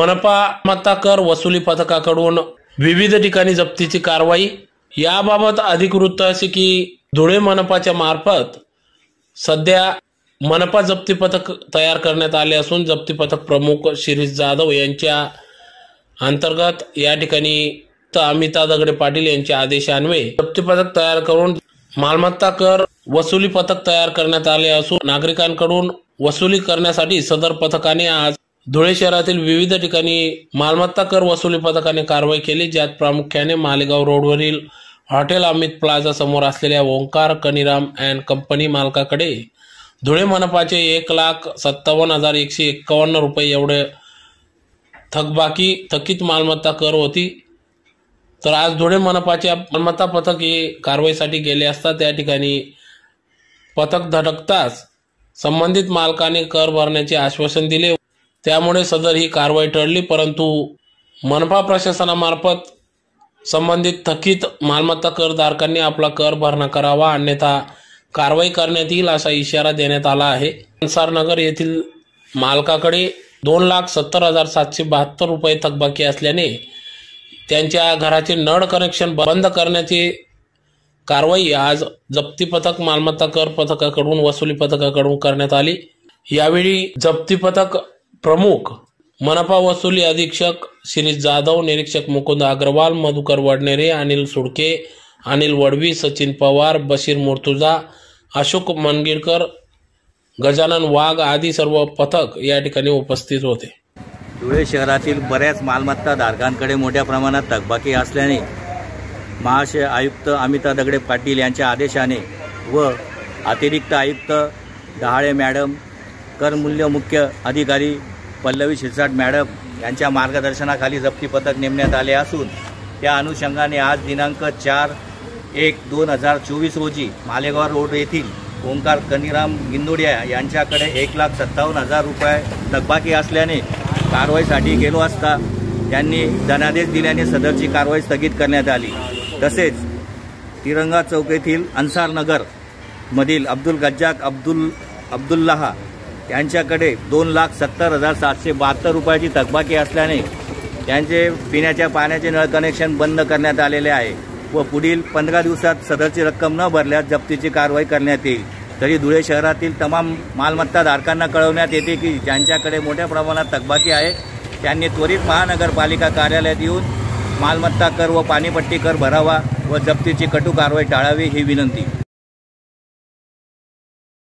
मनपा मालमत्ता कर वसुली पथकाकडून विविध ठिकाणी जप्तीची कारवाई. याबाबत अधिक वृत्त असे की धुळे मनपाच्या मार्फत सध्या मनपा जप्ती पथक तयार करण्यात आले असून जप्ती पथक प्रमुख शिरीष जाधव यांच्या अंतर्गत या ठिकाणी त अमिता दगडे पाटील यांच्या आदेशान्वये जप्ती पथक तयार करून मालमत्ता कर वसुली पथक तयार करण्यात आले असून नागरिकांकडून वसुली करण्यासाठी सदर पथकाने आज धुळे शहरातील विविध ठिकाणी मालमत्ता कर वसुली पथकाने कारवाई केली ज्यात प्रामुख्याने मालेगाव रोडवरील हॉटेल अमित प्लाझा समोर असलेल्या ओंकार कनिराम अँड कंपनी मालकाकडे धुळे मनपाचे एक लाख सत्तावन्न हजार एकशे एक्कावन्न रुपये एवढे थकबाकी थकीत मालमत्ता कर होती. तर आज धुळे मनपाच्या मालमत्ता पथक हे कारवाईसाठी गेले असता त्या ठिकाणी पथक धडकताच संबंधित मालकाने कर भरण्याचे आश्वासन दिले. त्यामुळे सदर ही कारवाई टळली परंतु मनपा प्रशासनामार्फत संबंधित थकीत मालमत्ता करधारकांनी आपला कर भरणा करावा अन्यथा कारवाई करण्यात येईल असा इशारा देण्यात आला आहे. नगर येथील मालकाकडे दोन लाख सत्तर हजार सातशे बहात्तर रुपये थकबाकी असल्याने त्यांच्या घराचे नळ कनेक्शन बंद करण्याची कारवाई आज जप्ती पथक मालमत्ता कर पथकाकडून वसुली पथकाकडून करण्यात आली. यावेळी जप्ती पथक प्रमुख मनपा वसुली अधीक्षक श्री जाधव निरीक्षक मुकुंद अग्रवाल मधुकर वडनेरे अनिल सुडके अनिल वडवी सचिन पवार बशीर मुर्तुजा अशोक मनगिरकर गजानन वाघ आदी सर्व पथक या ठिकाणी उपस्थित होते. धुळे शहरातील बऱ्याच मालमत्ता धारकांकडे मोठ्या प्रमाणात थकबाकी असल्याने महाशय आयुक्त अमिता दगडे पाटील यांच्या आदेशाने व अतिरिक्त आयुक्त डहाळे मॅडम करमूल्य मुख्य अधिकारी पल्लवी शिरसाट मॅडम यांच्या मार्गदर्शनाखाली जप्ती पथक नेमण्यात आले असून त्या अनुषंगाने आज दिनांक चार एक दोन हजार चोवीस रोजी मालेगाव रोड येथील ओंकार कनिराम गिंदोडिया यांच्याकडे एक लाख सत्तावन्न हजार रुपये थकबाकी असल्याने कारवाईसाठी गेलो असता त्यांनी धनादेश दिल्याने सदरची कारवाई स्थगित करण्यात आली. तसेच तिरंगा चौक येथील अन्सार नगर मधील अब्दुल गज्जाक अब्दुल अब्दुल्लाहा यांच्याकडे दोन लाख सत्तर हजार सातशे बहात्तर रुपयाची थकबाकी असल्याने त्यांचे पिण्याच्या पाण्याचे नळ कनेक्शन बंद करण्यात आलेले आहे व पुढील पंधरा दिवसात सदरची रक्कम न भरल्यास जप्तीची कारवाई करण्यात येईल. तरी धुळे शहरातील तमाम मालमत्ता धारकांना कळवण्यात येते की ज्यांच्याकडे मोठ्या प्रमाणात थकबाकी आहे त्यांनी त्वरित महानगरपालिका कार्यालयात येऊन मालमत्ता कर व पाणीपट्टी कर भरावा व जप्तीची कटू कारवाई टाळावी ही विनंती.